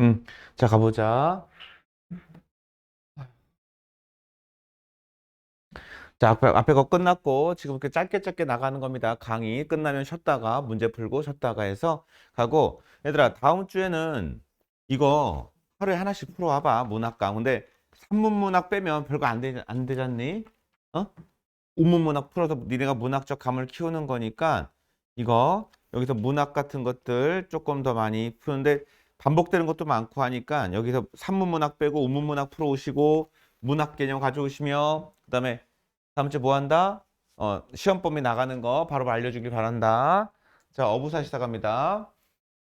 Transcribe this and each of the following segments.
음, 자, 가보자. 자, 앞에, 앞에 거 끝났고, 지금 이렇게 짧게 짧게 나가는 겁니다. 강의 끝나면 쉬었다가, 문제 풀고 쉬었다가 해서 가고, 얘들아, 다음 주에는 이거 하루에 하나씩 풀어와봐, 문학강. 근데 산문문학 빼면 별거 안 되, 안 되잖니? 어? 우문문학 풀어서 니네가 문학적 감을 키우는 거니까, 이거, 여기서 문학 같은 것들 조금 더 많이 푸는데, 반복되는 것도 많고 하니까, 여기서 산문문학 빼고 우문문학 풀어오시고, 문학 개념 가져오시며, 그 다음에 다음 주에 뭐 한다? 어, 시험 범위 나가는 거 바로 알려주길 바란다. 자, 어부사시다 갑니다.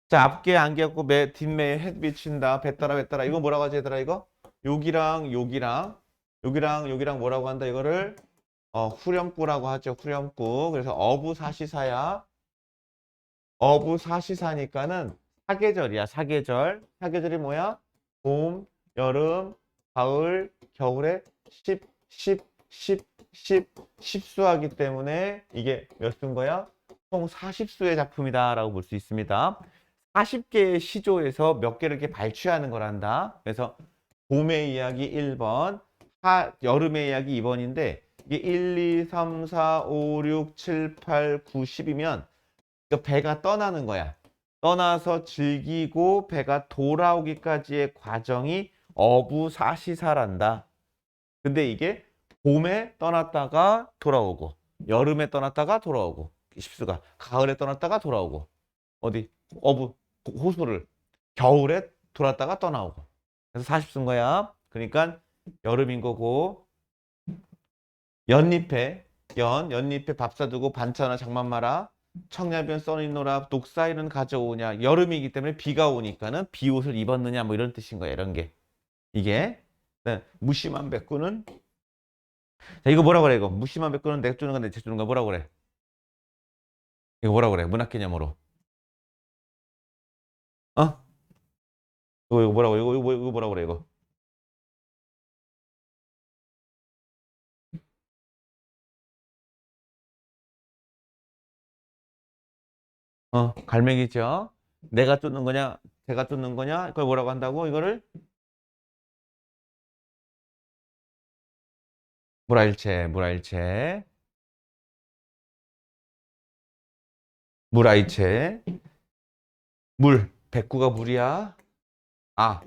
자, 앞게 안개고 매 뒷매에 햇 비친다. 배 따라 배 따라. 이거 뭐라고 하지 얘들아 이거? 여기랑 여기랑 여기랑 여기랑 뭐라고 한다 이거를 어, 후렴구라고 하죠. 후렴구. 그래서 어부사시사야. 어부사시사니까는 사계절이야. 사계절. 사계절이 뭐야? 봄, 여름, 가을, 겨울에 10, 10, 10, 10, 10수하기 때문에 이게 몇 수인 거야? 총 40수의 작품이다 라고 볼 수 있습니다. 40개의 시조에서 몇 개를 이렇게 발췌하는 거란다. 그래서 봄의 이야기 1번, 하, 여름의 이야기 2번인데 이게 1, 2, 3, 4, 5, 6, 7, 8, 9, 10이면 배가 떠나는 거야. 떠나서 즐기고 배가 돌아오기까지의 과정이 어부사시사란다. 근데 이게 봄에 떠났다가 돌아오고 여름에 떠났다가 돌아오고 십수가 가을에 떠났다가 돌아오고 어디 어부 호수를 겨울에 돌았다가 떠나오고. 그래서 40수인 거야. 그러니까 여름인 거고 연잎에 연 연잎에 밥 사두고 반찬하나 장만 마라 청야변 써있노라 녹사일은 가져오냐 여름이기 때문에 비가 오니까는 비옷을 입었느냐 뭐 이런 뜻인 거야 이런 게 이게 네, 무심한 백구는 자, 이거 뭐라 그래, 이거? 무심한 백구는 내 주는 건데 제 주는 거 뭐라 그래? 이거 뭐라 그래? 문학 개념으로. 어? 이거, 이거 뭐라고, 이거, 이거, 이거 뭐라 그래, 이거? 어, 갈매기죠? 내가 쫓는 거냐? 제가 쫓는 거냐? 그걸 뭐라고 한다고? 이거를? 물화일체, 물화일체. 물화일체. 물, 백구가 물이야. 아,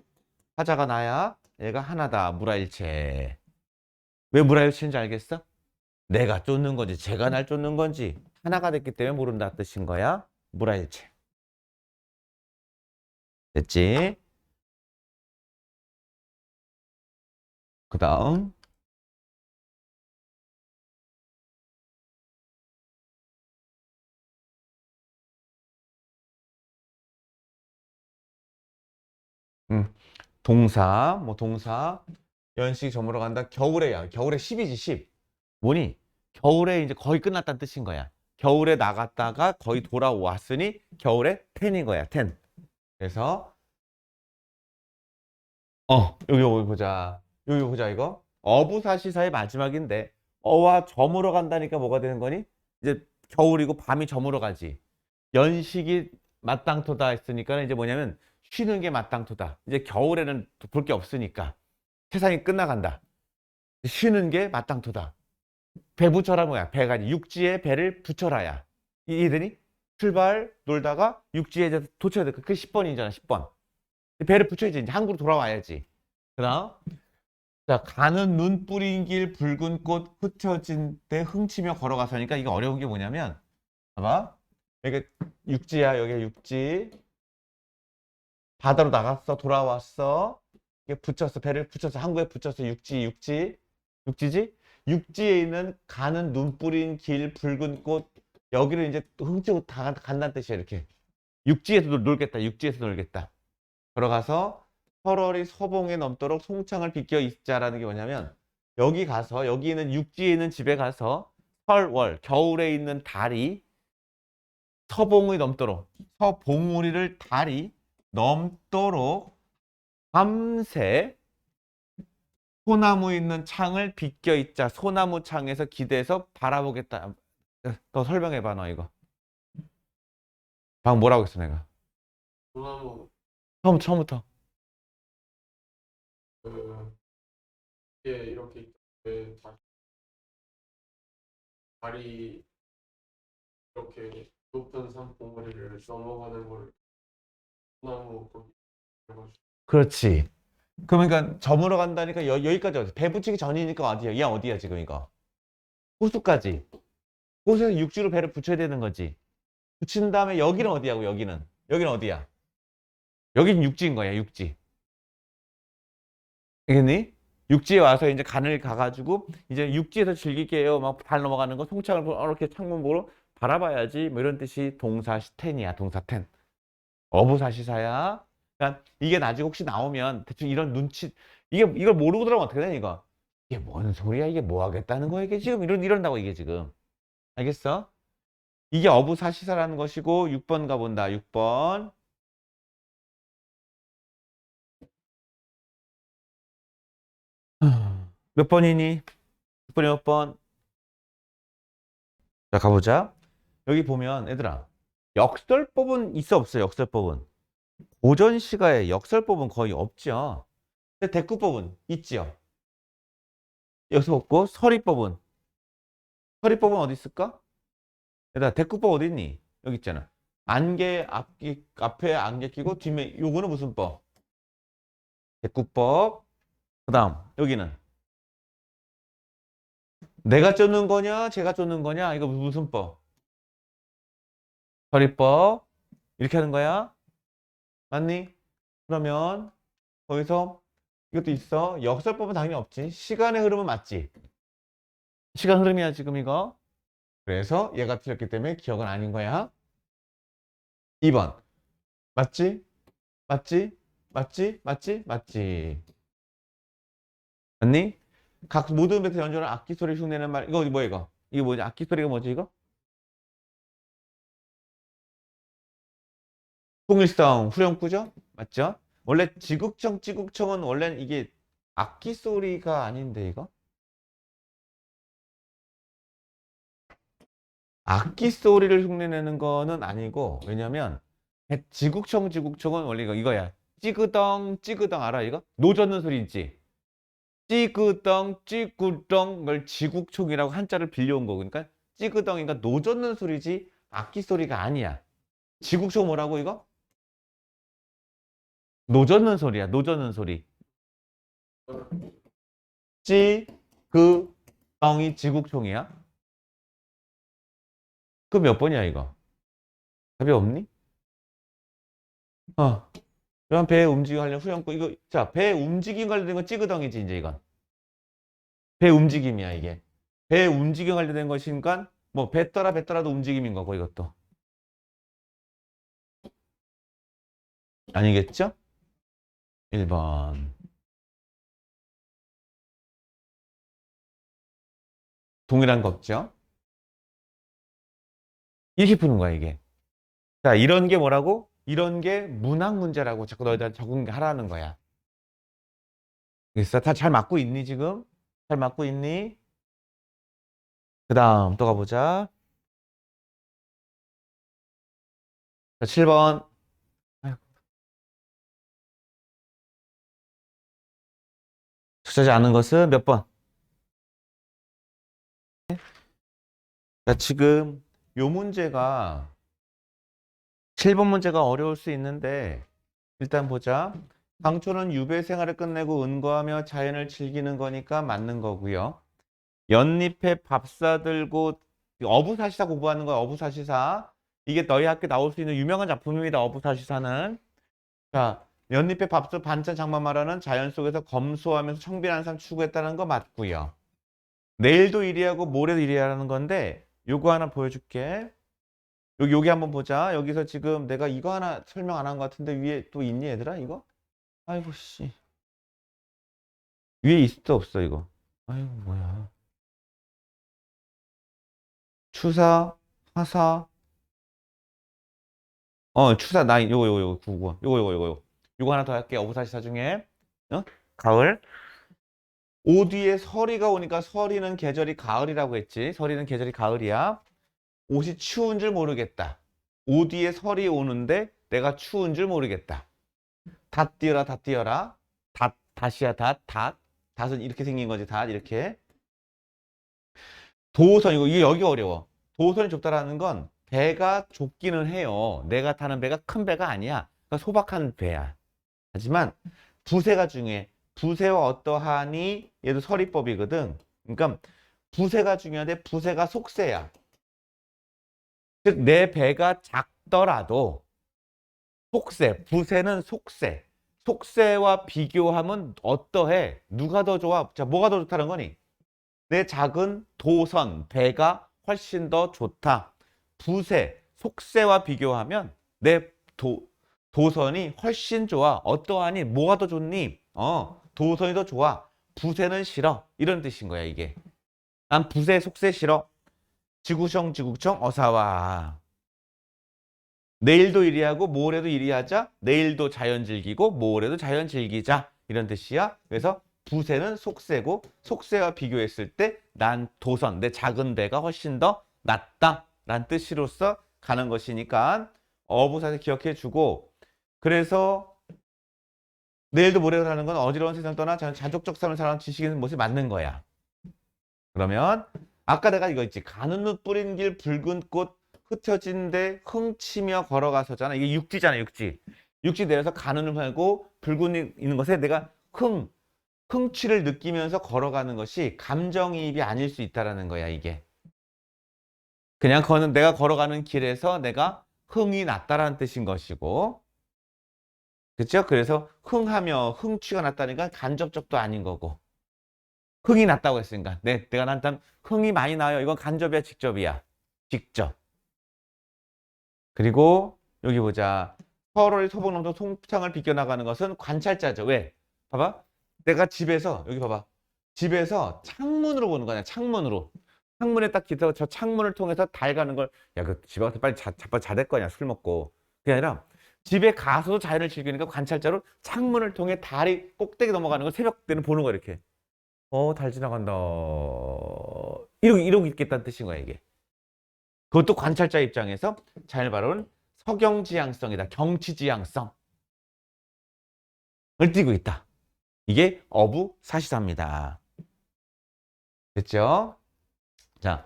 하자가 나야. 얘가 하나다. 물화일체. 왜 물화일체인지 알겠어? 내가 쫓는 건지, 제가 날 쫓는 건지 하나가 됐기 때문에 모른다 뜻인 거야. 물화일체. 됐지? 그 다음. 음, 동사, 뭐 동사, 연식 저물어 간다. 겨울에야. 겨울에 10이지, 10. 뭐니? 겨울에 이제 거의 끝났다는 뜻인 거야. 겨울에 나갔다가 거의 돌아왔으니 겨울에 10인 거야, 10. 그래서 어, 여기 여기 보자. 여기 보자 이거. 어부사시사의 마지막인데 어와 저물어 간다니까 뭐가 되는 거니? 이제 겨울이고 밤이 저물어 가지. 연식이 마땅토다 했으니까 이제 뭐냐면 쉬는 게 마땅토다. 이제 겨울에는 볼 게 없으니까 세상이 끝나간다. 쉬는 게 마땅토다. 배 붙여라 뭐야? 배가 아니, 육지에 배를 붙여라야. 이해되니? 출발 놀다가 육지에 이제 도착해야 돼. 그게 10번이잖아, 10번. 배를 붙여야지. 이제 항구로 돌아와야지. 그다음 자, 가는 눈 뿌린 길 붉은 꽃 흩어진 때 흥치며 걸어가서니까 이게 어려운 게 뭐냐면 봐봐. 여기 육지야. 여기 육지. 바다로 나갔어. 돌아왔어. 이게 붙였어. 배를 붙였어. 항구에 붙였어. 육지, 육지. 육지지? 육지에 있는 가는 눈 뿌린 길 붉은 꽃 여기를 이제 훔치고 다 간다는 뜻이야. 이렇게. 육지에서 놀- 놀겠다. 육지에서 놀겠다. 걸어가서 설월이 서봉에 넘도록 송창을 비껴 있자라는 게 뭐냐면 여기 가서 여기 있는 육지에 있는 집에 가서 설월 겨울에 있는 달이 서봉이 넘도록 서봉우리를 달이 넘도록 밤새 소나무 있는 창을 비껴 있자 소나무 창에서 기대서 바라보겠다. 더 설명해 봐 너 이거. 방금 뭐라고 했어 내가? 소나무. 처음 처음부터. 그 이게 이렇게 자- 다리 이렇게 높은 산봉우리를 넘어가는 걸 소나무 거기. 그렇지. 그러니까 저물어 간다니까 여, 여기까지 어디? 배 붙이기 전이니까 어디야? 얘 어디야 지금 이거? 호수까지. 호수에서 육지로 배를 붙여야 되는 거지. 붙인 다음에 여기는 어디야고 여기는? 여기는 어디야? 여기는 육지인 거야 육지. 알겠니? 육지에 와서 이제 간을 가가지고 이제 육지에서 즐길게요. 막 발 넘어가는 거 송창을 이렇게 창문 보고 바라봐야지. 뭐 이런 뜻이 동사 시텐이야. 동사 텐. 어부사시사야. 그러니까 이게 나중에 혹시 나오면 대충 이런 눈치 이게 이걸 모르고 들어가면 어떻게 되냐 이거. 이게 뭔 소리야? 이게 뭐 하겠다는 거야? 이게 지금 이런 이런다고 이게 지금. 알겠어? 이게 어부사시사라는 것이고 6번 가본다. 6번. 몇 번이니? 몇 번이 몇 번? 자, 가보자. 여기 보면, 얘들아, 역설법은 있어, 없어, 역설법은? 고전 시가에 역설법은 거의 없죠. 근데 대꾸법은 있지요. 여기서 없고, 서리법은? 서리법은 어디 있을까? 얘들아, 대꾸법 어디 있니? 여기 있잖아. 안개 앞기, 앞에 안개 끼고, 뒤에, 요거는 무슨 법? 대꾸법. 그 다음, 여기는? 내가 쫓는 거냐, 제가 쫓는 거냐, 이거 무슨 법? 서리법. 이렇게 하는 거야? 맞니? 그러면, 거기서 이것도 있어. 역설법은 당연히 없지. 시간의 흐름은 맞지? 시간 흐름이야, 지금 이거. 그래서 얘가 틀렸기 때문에 기억은 아닌 거야. 2번. 맞지? 맞지? 맞지? 맞지? 맞지? 맞니? 각 모든 배트 연주는 악기 소리 흉내는 말 이거 뭐야 이거 이게 뭐지 악기 소리가 뭐지 이거 통일성 후렴구죠 맞죠? 원래 지국청 지국청은 원래는 이게 악기 소리가 아닌데 이거? 악기 소리를 흉내내는 거는 아니고 왜냐면 지국청 지국청은 원래 이거 이거야. 찌그덩 찌그덩 알아 이거? 노 젓는 소리 있지? 찌그덩 찌구덩을 지국총이라고 한자를 빌려온 거. 그러니까 찌그덩이가 노젓는 소리지 악기 소리가 아니야. 지국총 뭐라고 이거? 노젓는 소리야 노젓는 소리. 찌 그 덩이 지국총이야? 그 몇 번이야 이거? 답이 없니? 어. 이런 배 움직임 관련 후렴구 이거 자배 움직임 관련된 건 찌그덩이지 이제 이건. 배 움직임이야 이게. 배 움직임 관련된 것이니까 뭐 배 떠라 배 떠라도 움직임인 거고 이것도. 아니겠죠? 1번 동일한 거죠 이렇게 푸는 거야 이게 자 이런 게 뭐라고? 이런 게 문학 문제라고 자꾸 너희들 적응하라는 거야. 됐어? 다잘 맞고 있니 지금? 잘 맞고 있니? 그 다음 또 가보자. 자, 7번. 투자지 않은 것은 몇 번? 자, 지금 요 문제가 7번 문제가 어려울 수 있는데 일단 보자. 강초는 유배 생활을 끝내고 은거하며 자연을 즐기는 거니까 맞는 거고요. 연잎에 밥 사 들고 어부사시사 공부하는 거야. 어부사시사. 이게 너희 학교 나올 수 있는 유명한 작품입니다. 어부사시사는. 자, 연잎에 밥솥 반찬 장만 말하는 자연 속에서 검소하면서 청빈한 삶 추구했다는 거 맞고요. 내일도 이리하고 모레도 이리하라는 건데 요거 하나 보여줄게. 여기 여기 한번 보자. 여기서 지금 내가 이거 하나 설명 안 한 것 같은데 위에 또 있니 얘들아 이거? 아이고 씨. 위에 수 없어 이거. 아이고 뭐야. 추사, 하사. 어 추사 나 요거 요거 요거 구구 요거 요거 요거 요거 요거 하나 더 할게 어부사시사 중에 어? 가을 오 뒤에 서리가 오니까 서리는 계절이 가을이라고 했지 서리는 계절이 가을이야 옷이 추운 줄 모르겠다. 오 뒤에 설이 오는데 내가 추운 줄 모르겠다. 다 뛰어라, 다 뛰어라. 다, 닷이야 닷, 닷. 닷은 이렇게 생긴 거지, 닷 이렇게. 도선 이거 이게 여기 어려워. 도선이 좁다라는 건 배가 좁기는 해요. 내가 타는 배가 큰 배가 아니야. 그러니까 소박한 배야. 하지만 부세가 중요해. 부세와 어떠하니 얘도 서리법이거든. 그러니까 부세가 중요한데 부세가 속세야. 즉 내 배가 작더라도 속세, 부세는 속세. 속세와 비교하면 어떠해? 누가 더 좋아? 자, 뭐가 더 좋다는 거니? 내 작은 도선, 배가 훨씬 더 좋다. 부세, 속세와 비교하면 내 도, 도선이 훨씬 좋아. 어떠하니? 뭐가 더 좋니? 어, 도선이 더 좋아. 부세는 싫어. 이런 뜻인 거야, 이게. 난 부세, 속세 싫어. 지구청, 지구청, 어사와. 내일도 이리 하고 모레도 이리 하자. 내일도 자연 즐기고 모레도 자연 즐기자. 이런 뜻이야. 그래서 부세는 속세고 속세와 비교했을 때 난 도선, 내 작은 배가 훨씬 더 낫다. 라는 뜻으로서 가는 것이니까 어부사를 기억해 주고 그래서 내일도 모레도 하는 건 어지러운 세상 떠나 자- 자족적 삶을 살아가는 지식인 모습이 맞는 거야. 그러면 아까 내가 이거 있지. 가는 눈 뿌린 길 붉은 꽃 흩어진 데 흥치며 걸어가서잖아. 이게 육지잖아, 육지. 육지 내려서 가는 눈 말고 붉은 이 있는 것에 내가 흥, 흥취를 느끼면서 걸어가는 것이 감정이입이 아닐 수 있다라는 거야, 이게. 그냥 거는 내가 걸어가는 길에서 내가 흥이 났다라는 뜻인 것이고. 그렇죠? 그래서 흥하며 흥취가 났다니까 간접적도 아닌 거고. 흥이 났다고 했으니까. 내, 내가 난단 흥이 많이 나요. 이건 간접이야, 직접이야. 직접. 그리고 여기 보자. 서로의 소복nom도 송창을 비껴나가는 것은 관찰자죠. 왜? 봐봐. 내가 집에서 여기 봐봐. 집에서 창문으로 보는 거냐. 창문으로. 창문에 딱 기대서 저 창문을 통해서 달 가는 걸, 야, 그 집에 가서 빨리 자, 자빠 자될 거냐, 술 먹고. 그게 아니라 집에 가서도 자연을 즐기니까 관찰자로 창문을 통해 달이 꼭대기 넘어가는 걸 새벽 때는 보는 거야, 이렇게. 어, 달 지나간다. 이러고, 이러고 있겠다는 뜻인 거야, 이게. 그것도 관찰자 입장에서 자연을 바라보는 서경지향성이다. 경치지향성. 을 띠고 있다. 이게 어부 사시사입니다. 됐죠? 자,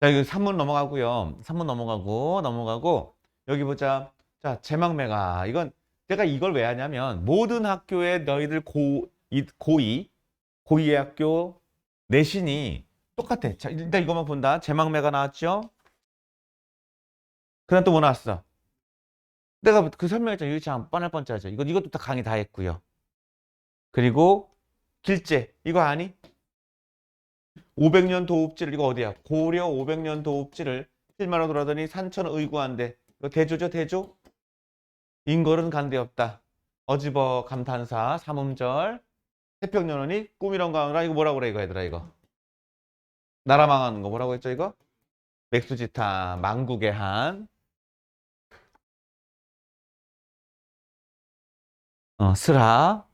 자, 여기 3문 넘어가고요. 3문 넘어가고, 넘어가고, 여기 보자. 자, 제망매가. 이건, 내가 이걸 왜 하냐면, 모든 학교에 너희들 고, 이, 고2, 고2의 학교 내신이 똑같아. 자, 일단 이것만 본다. 제망매가 나왔죠? 그 다음 또 뭐 나왔어? 내가 그 설명했잖아. 참 뻔할 뻔짜죠. 이거, 이것도 다 강의 다 했고요. 그리고, 길제. 이거 아니? 500년 도읍지를 이거 어디야? 고려 500년 도읍지를 실마로 돌아더니 산천 의구한데 이거 대조죠 대조? 인걸은 간데 없다. 어지버 감탄사 삼음절 태평년원이 꿈이런 거하라 이거 뭐라고 그래 이거 얘들아 이거 나라 망하는 거 뭐라고 했죠 이거? 맥수지타 망국의 한 어, 스라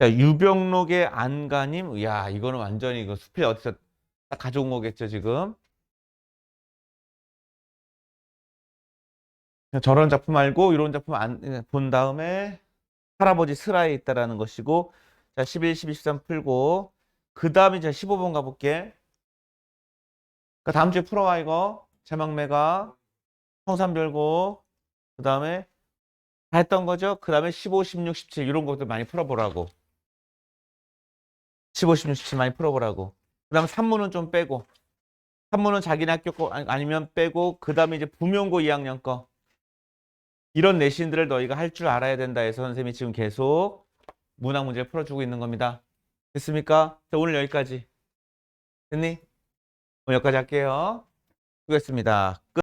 자, 유병록의 안가님, 야, 이거는 완전히 이거 수필 어디서 딱 가져온 거겠죠, 지금. 저런 작품 말고 이런 작품 안, 본 다음에 할아버지 슬하에 있다라는 것이고, 자, 11, 12, 13 풀고, 그 다음에 이제 15번 가볼게. 그 다음 주에 풀어와, 이거. 제막매가, 성산별고, 그 다음에 다 했던 거죠? 그 다음에 15, 16, 17, 이런 것들 많이 풀어보라고. 15, 16, 17 많이 풀어보라고. 그 다음 산문은 좀 빼고. 산문은 자기네 학교 거 아니- 아니면 빼고, 그 다음에 이제 부명고 2학년 거. 이런 내신들을 너희가 할 줄 알아야 된다 해서 선생님이 지금 계속 문학 문제를 풀어주고 있는 겁니다. 됐습니까? 자, 오늘 여기까지. 됐니? 오늘 여기까지 할게요. 수고했습니다. 끝.